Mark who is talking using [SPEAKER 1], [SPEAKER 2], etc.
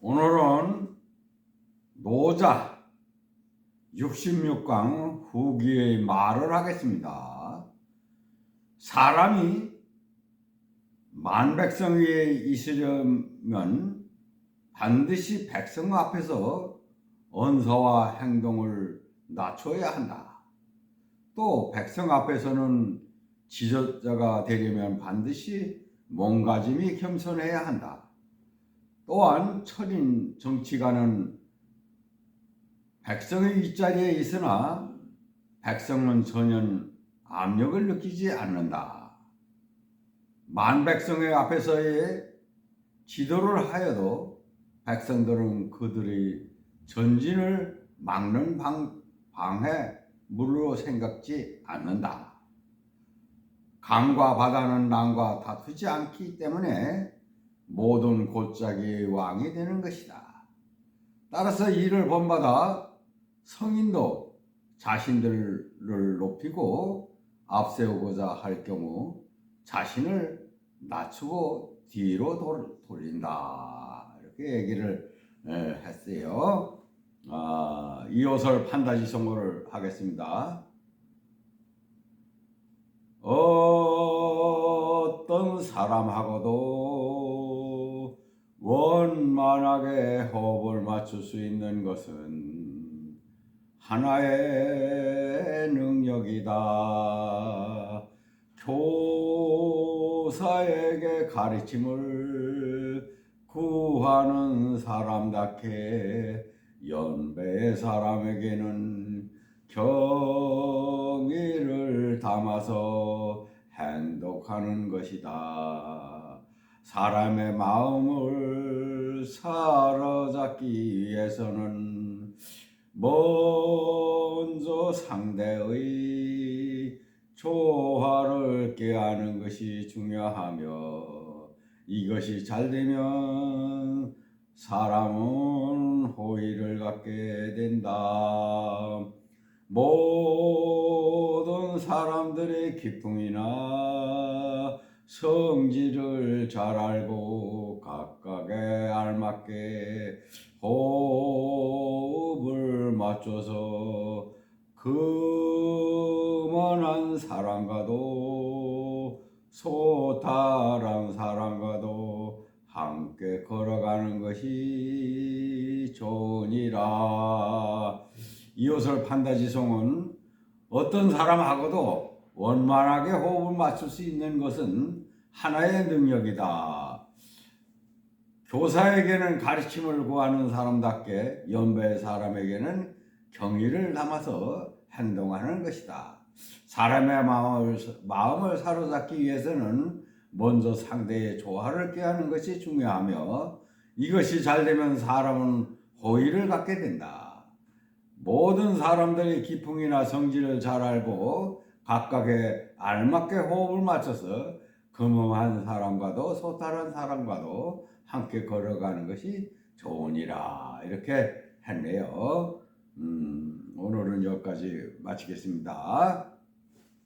[SPEAKER 1] 오늘은 노자 66강 후기의 말을 하겠습니다. 사람이 만백성 위에 있으려면 반드시 백성 앞에서 언사와 행동을 낮춰야 한다. 또 백성 앞에서는 지도자가 되려면 반드시 몸가짐이 겸손해야 한다. 또한 철인 정치가는 백성의 윗자리에 있으나 백성은 전혀 압력을 느끼지 않는다. 만 백성의 앞에서의 지도를 하여도 백성들은 그들의 전진을 막는 방, 방해물로 생각지 않는다. 강과 바다는 남과 다투지 않기 때문에 모든 골짜기의 왕이 되는 것이다. 따라서 이를 본받아 성인도 자신들을 높이고 앞세우고자 할 경우 자신을 낮추고 뒤로 돌, 돌린다. 이렇게 얘기를 에, 했어요. 아, 이옷을 판다지 성고를 하겠습니다. 어떤 사람하고도 원만하게 호흡을 맞출 수 있는 것은 하나의 능력이다. 교사에게 가르침을 구하는 사람답게 연배의 사람에게는 경의를 담아서 행동하는 것이다. 사람의 마음을 사로잡기 위해서는 먼저 상대의 조화를 깨하는 것이 중요하며 이것이 잘 되면 사람은 호의를 갖게 된다. 모든 사람들의 기풍이나 성질을 잘 알고 각각에 알맞게 호흡을 맞춰서 그만한 사람과도 소탈한 사람과도 함께 걸어가는 것이 좋으니라. 이옷을 판다지송은 어떤 사람하고도 원만하게 호흡을 맞출 수 있는 것은 하나의 능력이다. 교사에게는 가르침을 구하는 사람답게 연배의 사람에게는 경의를 담아서 행동하는 것이다. 사람의 마음을, 마음을 사로잡기 위해서는 먼저 상대의 조화를 꾀하는 것이 중요하며 이것이 잘 되면 사람은 호의를 갖게 된다. 모든 사람들의 기풍이나 성질을 잘 알고 각각의 알맞게 호흡을 맞춰서 금음한 사람과도 소탈한 사람과도 함께 걸어가는 것이 좋으니라 이렇게 했네요. 음, 오늘은 여기까지 마치겠습니다.